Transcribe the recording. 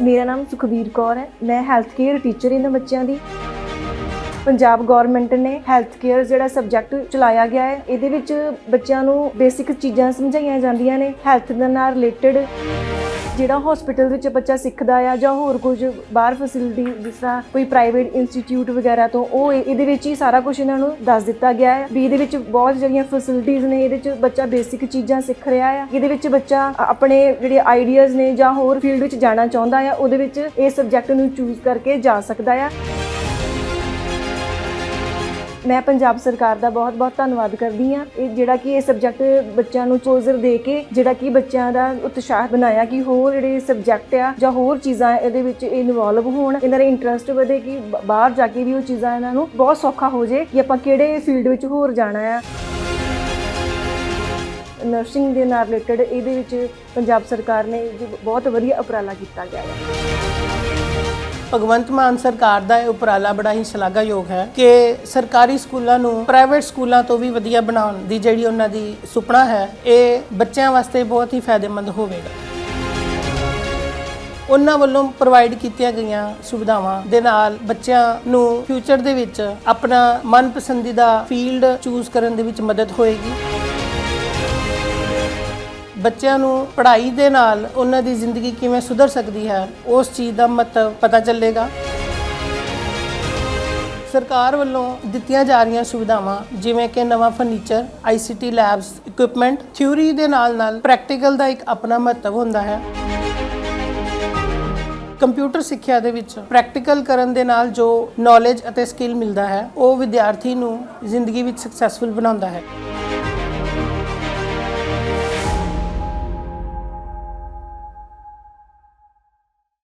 ਮੇਰਾ ਨਾਮ ਸੁਖਬੀਰ ਕੌਰ ਹੈ। ਮੈਂ ਹੈਲਥ ਕੇਅਰ ਟੀਚਰ ਇਹਨਾਂ ਬੱਚਿਆਂ ਦੀ। ਪੰਜਾਬ ਗਵਰਨਮੈਂਟ ਨੇ ਹੈਲਥ ਕੇਅਰ ਜਿਹੜਾ ਸਬਜੈਕਟ ਚਲਾਇਆ ਗਿਆ ਹੈ, ਇਹਦੇ ਵਿੱਚ ਬੱਚਿਆਂ ਨੂੰ ਬੇਸਿਕ ਚੀਜ਼ਾਂ ਸਮਝਾਈਆਂ ਜਾਂਦੀਆਂ ਨੇ ਹੈਲਥ ਦੇ ਨਾਲ ਰਿਲੇਟਡ ਜਿਹੜਾ ਹਸਪੀਟਲ ਵਿੱਚ ਬੱਚਾ ਸਿੱਖਦਾ ਆ ਜਾਂ ਹੋਰ ਕੁਝ ਬਾਹਰ ਫੈਸਿਲਿਟੀ ਜਿਸ ਤਰ੍ਹਾਂ ਕੋਈ ਪ੍ਰਾਈਵੇਟ ਇੰਸਟੀਚਿਊਟ ਵਗੈਰਾ ਤੋਂ, ਉਹ ਇਹਦੇ ਵਿੱਚ ਹੀ ਸਾਰਾ ਕੁਝ ਇਹਨਾਂ ਨੂੰ ਦੱਸ ਦਿੱਤਾ ਗਿਆ ਹੈ ਵੀ ਇਹਦੇ ਵਿੱਚ ਬਹੁਤ ਜਿਹੜੀਆਂ ਫੈਸਿਲਿਟੀਆਂ ਨੇ, ਇਹਦੇ ਵਿੱਚ ਬੱਚਾ ਬੇਸਿਕ ਚੀਜ਼ਾਂ ਸਿੱਖ ਰਿਹਾ ਆ। ਇਹਦੇ ਵਿੱਚ ਬੱਚਾ ਆਪਣੇ ਜਿਹੜੇ ਆਈਡੀਆਜ਼ ਨੇ ਜਾਂ ਹੋਰ ਫੀਲਡ ਵਿੱਚ ਜਾਣਾ ਚਾਹੁੰਦਾ ਆ, ਉਹਦੇ ਵਿੱਚ ਇਹ ਸਬਜੈਕਟ ਨੂੰ ਚੂਜ਼ ਕਰਕੇ ਜਾ ਸਕਦਾ ਆ। ਮੈਂ ਪੰਜਾਬ ਸਰਕਾਰ ਦਾ ਬਹੁਤ-ਬਹੁਤ ਧੰਨਵਾਦ ਕਰਦੀ ਹਾਂ। ਇਹ ਜਿਹੜਾ ਕਿ ਇਹ ਸਬਜੈਕਟ ਬੱਚਿਆਂ ਨੂੰ ਚੋਜ਼ਰ ਦੇ ਕੇ, ਜਿਹੜਾ ਕਿ ਬੱਚਿਆਂ ਦਾ ਉਤਸ਼ਾਹ ਬਣਾਇਆ ਕਿ ਹੋਰ ਜਿਹੜੇ ਸਬਜੈਕਟ ਆ ਜਾਂ ਹੋਰ ਚੀਜ਼ਾਂ ਇਹਦੇ ਵਿੱਚ ਇਨਵੋਲਵ ਹੋਣ, ਇਹਨਾਂ ਦਾ ਇੰਟਰਸਟ ਵਧੇ ਕਿ ਬਾਹਰ ਜਾ ਕੇ ਵੀ ਉਹ ਚੀਜ਼ਾਂ ਇਹਨਾਂ ਨੂੰ ਬਹੁਤ ਸੌਖਾ ਹੋ ਜੇ ਕਿ ਆਪਾਂ ਕਿਹੜੇ ਫੀਲਡ ਵਿੱਚ ਹੋਰ ਜਾਣਾ ਆ। ਨਰਸਿੰਗ ਦੇ ਨਾਲ ਰਿਲੇਟਡ ਇਹਦੇ ਵਿੱਚ ਪੰਜਾਬ ਸਰਕਾਰ ਨੇ ਬਹੁਤ ਵਧੀਆ ਉਪਰਾਲਾ ਕੀਤਾ ਗਿਆ ਹੈ ਭਗਵੰਤ ਮਾਨ ਸਰਕਾਰ ਦਾ ਇਹ ਉਪਰਾਲਾ ਬੜਾ ਹੀ ਸ਼ਲਾਘਾਯੋਗ ਹੈ ਕਿ ਸਰਕਾਰੀ ਸਕੂਲਾਂ ਨੂੰ ਪ੍ਰਾਈਵੇਟ ਸਕੂਲਾਂ ਤੋਂ ਵੀ ਵਧੀਆ ਬਣਾਉਣ ਦੀ ਜਿਹੜੀ ਉਹਨਾਂ ਦੀ ਸੁਪਨਾ ਹੈ, ਇਹ ਬੱਚਿਆਂ ਵਾਸਤੇ ਬਹੁਤ ਹੀ ਫਾਇਦੇਮੰਦ ਹੋਵੇਗਾ। ਉਹਨਾਂ ਵੱਲੋਂ ਪ੍ਰੋਵਾਈਡ ਕੀਤੀਆਂ ਗਈਆਂ ਸੁਵਿਧਾਵਾਂ ਦੇ ਨਾਲ ਬੱਚਿਆਂ ਨੂੰ ਫਿਊਚਰ ਦੇ ਵਿੱਚ ਆਪਣਾ ਮਨਪਸੰਦੀਦਾ ਫੀਲਡ ਚੂਜ਼ ਕਰਨ ਦੇ ਵਿੱਚ ਮਦਦ ਹੋਏਗੀ। ਬੱਚਿਆਂ ਨੂੰ ਪੜ੍ਹਾਈ ਦੇ ਨਾਲ ਉਹਨਾਂ ਦੀ ਜ਼ਿੰਦਗੀ ਕਿਵੇਂ ਸੁਧਰ ਸਕਦੀ ਹੈ, ਉਸ ਚੀਜ਼ ਦਾ ਮਹੱਤਵ ਪਤਾ ਚੱਲੇਗਾ। ਸਰਕਾਰ ਵੱਲੋਂ ਦਿੱਤੀਆਂ ਜਾ ਰਹੀਆਂ ਸੁਵਿਧਾਵਾਂ, ਜਿਵੇਂ ਕਿ ਨਵਾਂ furniture ICT labs equipment theory ਦੇ ਨਾਲ ਨਾਲ ਪ੍ਰੈਕਟੀਕਲ ਦਾ ਇੱਕ ਆਪਣਾ ਮਹੱਤਵ ਹੁੰਦਾ ਹੈ। ਕੰਪਿਊਟਰ ਸਿੱਖਿਆ ਦੇ ਵਿੱਚ ਪ੍ਰੈਕਟੀਕਲ ਕਰਨ ਦੇ ਨਾਲ ਜੋ ਨੌਲੇਜ ਅਤੇ ਸਕਿੱਲ ਮਿਲਦਾ ਹੈ, ਉਹ ਵਿਦਿਆਰਥੀ ਨੂੰ ਜ਼ਿੰਦਗੀ ਵਿੱਚ ਸਕਸੈਸਫੁਲ ਬਣਾਉਂਦਾ ਹੈ।